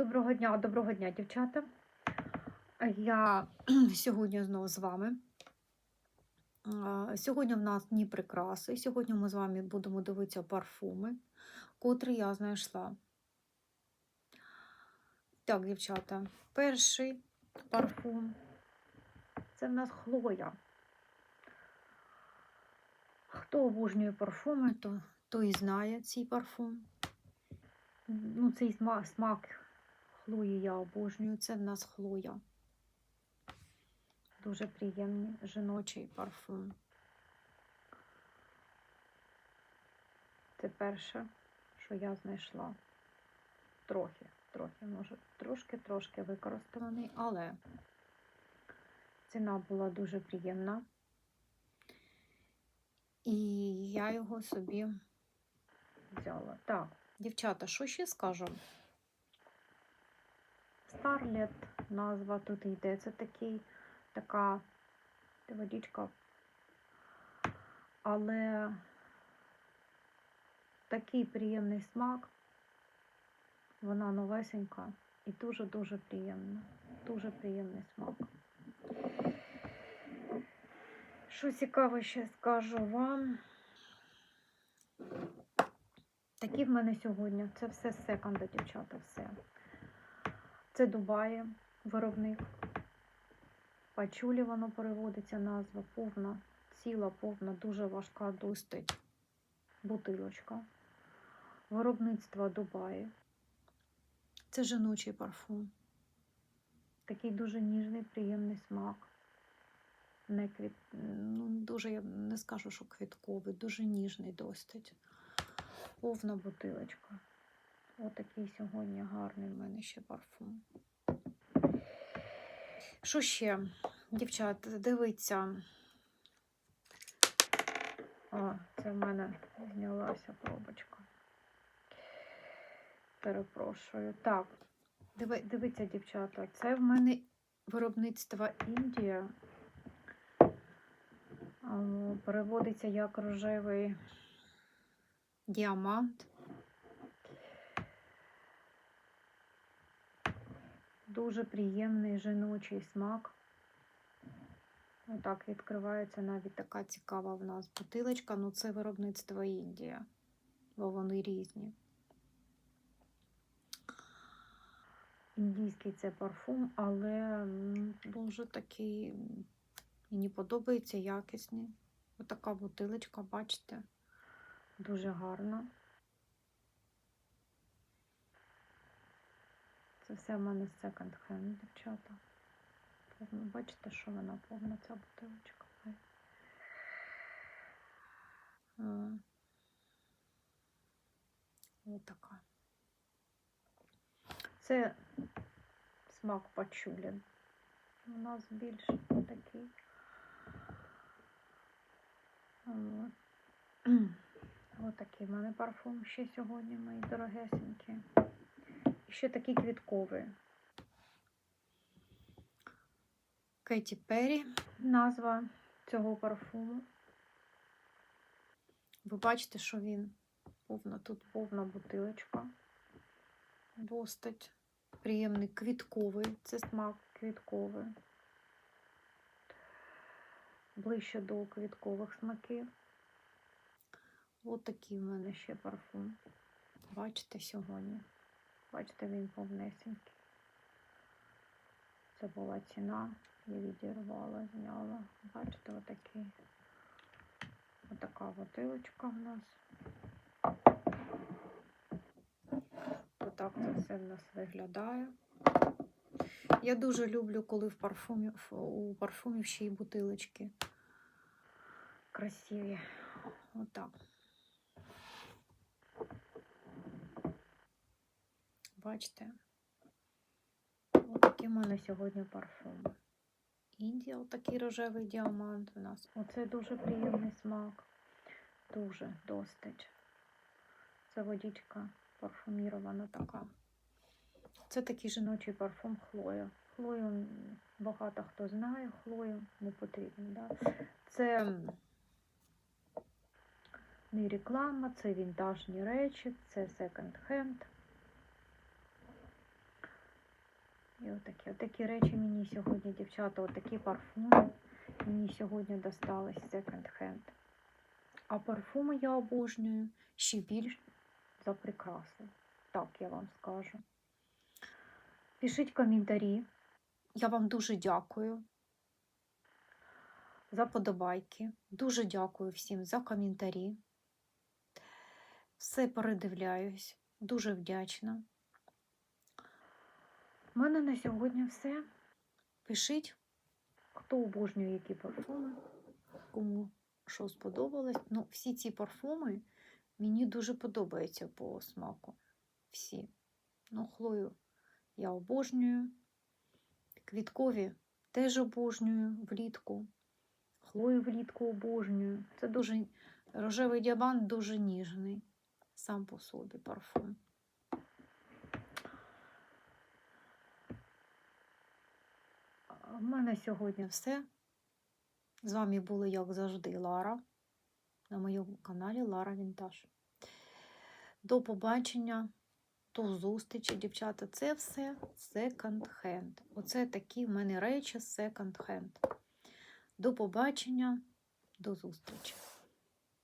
Доброго дня, доброго дня, дівчата. Я сьогодні знову з вами. Сьогодні в нас дні прикраси. Сьогодні ми з вами будемо дивитися парфуми, котрі я знайшла. Так, дівчата, перший парфум це в нас Хлоя. Хто обожнює парфуми, то, то і знає цей парфум. Ну, цей смак, смак Хлої я обожнюю. Це в нас Хлоя. Дуже приємний жіночий парфум. Це перше, що я знайшла. Трохи, трохи, може, трошки-трошки використаний, але ціна була дуже приємна. І я його собі взяла. Так, дівчата, що ще скажу? Старлет назва тут йде. Це такий, така водичка. Але такий приємний смак. Вона новесенька і дуже-дуже приємна. Дуже приємний смак. Що цікаво ще скажу вам. Такі в мене сьогодні. Це все секонда, дівчата, все. Це Дубаї, виробник. Пачулі воно переводиться назва, повна, ціла, повна, дуже важка достить бутилочка. Виробництво Дубаї. Це жіночий парфум. Такий дуже ніжний, приємний смак. Не квіт... ну, дуже, я не скажу, що квітковий, дуже ніжний досить. Повна бутилочка. Отакий сьогодні гарний в мене ще парфум. Що ще, дівчат, дивіться. О, це в мене знялася пробочка. Перепрошую. Так, диви, дивіться, дівчата, це в мене виробництво Індія. Переводиться як рожевий діамант. Дуже приємний жіночий смак. Отак відкривається навіть така цікава в нас бутилочка. Ну, це виробництво Індія, бо вони різні. Індійський це парфум, але дуже такий, мені подобається якісний. Отака бутилочка, бачите, дуже гарна. Це все в мене секонд хенд, дівчата. Бачите, що вона повна ця бутилочка. Ось така. Це смак пачулі. У нас більш такий. Ось такий в мене парфум ще сьогодні, мої дорогесенькі. Ще такий квітковий. Кеті Перрі назва цього парфуму. Ви бачите, що він повна, тут повна бутилочка. Достать. Приємний квітковий. Це смак квітковий. Ближче до квіткових смаків. Ось такий в мене ще парфум. Бачите сьогодні. Бачите, він повнесенький. Це була ціна. Я відірвала, зняла. Бачите, отакий. Отака бутилочка в нас. Отак це все в нас виглядає. Я дуже люблю, коли в парфумі, у парфумів ще й бутилочки красиві. Отак. Бачите? Ось такий в мене сьогодні парфум. Індія, отакий рожевий діамант у нас. Оце дуже приємний смак. Дуже достить. Це водичка парфумірована така. Це такий жіночий парфум Хлоя. Хлою багато хто знає, Хлою не потрібно. Да? Це не реклама, це вінтажні речі, це секонд-хенд. Отакі. Отакі речі мені сьогодні, дівчата, отакі парфуми мені сьогодні достались секонд-хенд. А парфуми я обожнюю ще більш за прикраси. Так я вам скажу. Пишіть коментарі. Я вам дуже дякую за подобайки. Дуже дякую всім за коментарі. Все передивляюсь. Дуже вдячна. У мене на сьогодні все. Пишіть, хто обожнює які парфуми, кому що сподобалось. Ну, всі ці парфуми мені дуже подобаються по смаку. Всі. Ну, хлою я обожнюю. Квіткові теж обожнюю влітку. Хлою влітку обожнюю. Це дуже рожевий діамант дуже ніжний. Сам по собі парфум. В мене сьогодні все. З вами була, як завжди, Лара на моєму каналі Лара Вінтаж. До побачення, до зустрічі, дівчата. Це все секонд-хенд. Оце такі в мене речі секонд-хенд. До побачення, до зустрічі.